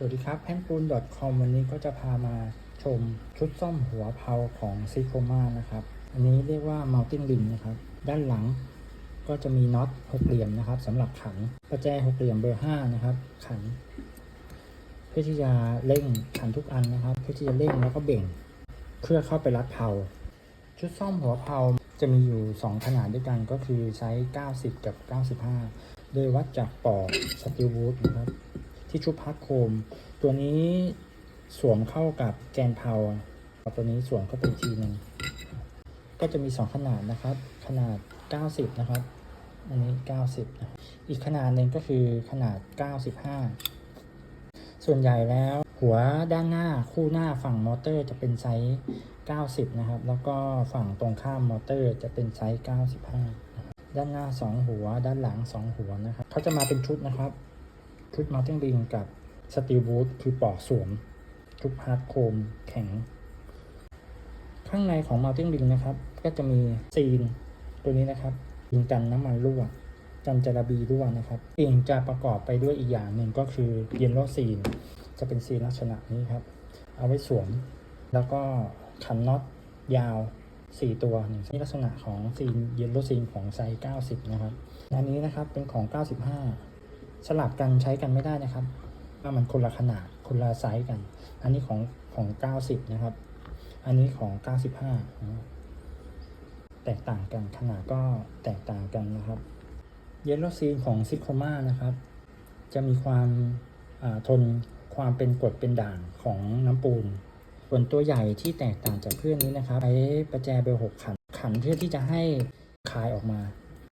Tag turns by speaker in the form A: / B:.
A: สวัสดีครับแพนปูน .com วันนี้ก็จะพามาชมชุดซ่อมหัวเพลาของซิโคมานะครับ อันนี้เรียกว่า Mountain Ring นะครับ ด้านหลังก็จะมีน็อตหกเหลี่ยมนะครับสำหรับขันประแจหกเหลี่ยมเบอร์5นะครับ ขัน เพื่อที่จะเร่งขันทุกอันนะครับ เพื่อที่จะเร่งแล้วก็เบ่งเพื่อเข้าไปรัดเพลาชุดซ่อมหัวเพลาจะมีอยู่ 2 ขนาดด้วยกันก็คือใช้ 90 กับ 95 โดยวัดจากปอกสตีลวูดนะครับ ที่ชุบพักโคม ตัวนี้สวมเข้ากับแกนเพาเอาตัวนี้สวมเข้าไปทีหนึ่งก็จะมี 2 ขนาดนะครับ ขนาด 90 นะครับ อันนี้ 90นะอีกขนาดหนึ่งก็คือขนาด 95 ส่วนใหญ่แล้วหัวด้านหน้าคู่หน้าฝั่งมอเตอร์จะเป็นไซส์ 90 นะครับ แล้วก็ฝั่งตรงข้ามมอเตอร์จะเป็นไซส์ 95 ด้านหน้า 2 หัว ด้านหลัง 2 หัวนะครับเขาจะมาเป็นชุดนะครับ ชุดมา u เ t น n ริงกับสตีลบูทคือปอกสวมชุดฮาร์ดโคมแข็ง ข้างในของมา u เ t น n ริงนะครับ ก็จะมีซีนตัวนี้นะครับยิงกันน้ำมันรั่วกันจาระบีรั่วนะครับเองจะประกอบไปด้วยอีกอย่างหนึ่งก็คือเยนโลซีน จะเป็นซีนลักษณะนี้ครับ เอาไว้สวม แล้วก็ขันน็อตยาว 4 ตัวนี่ลักษณะของซีนเยนโลซีนของไซส์90 นะครับอันนี้นะครับเป็นของ 95 สลับกันใช้กันไม่ได้นะครับว่ามันคนละขนาดคนละไซส์กัน อันนี้ของของ 90 นะครับ อันนี้ของ 95 แตกต่างกันขนาดก็แตกต่างกันนะครับเยลโลซีนของซิโคมานะครับ จะมีความทนความเป็นกรดเป็นด่างของน้ำปูน ส่วนตัวใหญ่ที่แตกต่างจากเพื่อนนี้นะครับใช้ประแจเบอร์หกขันขันเพื่อที่จะให้คายออกมา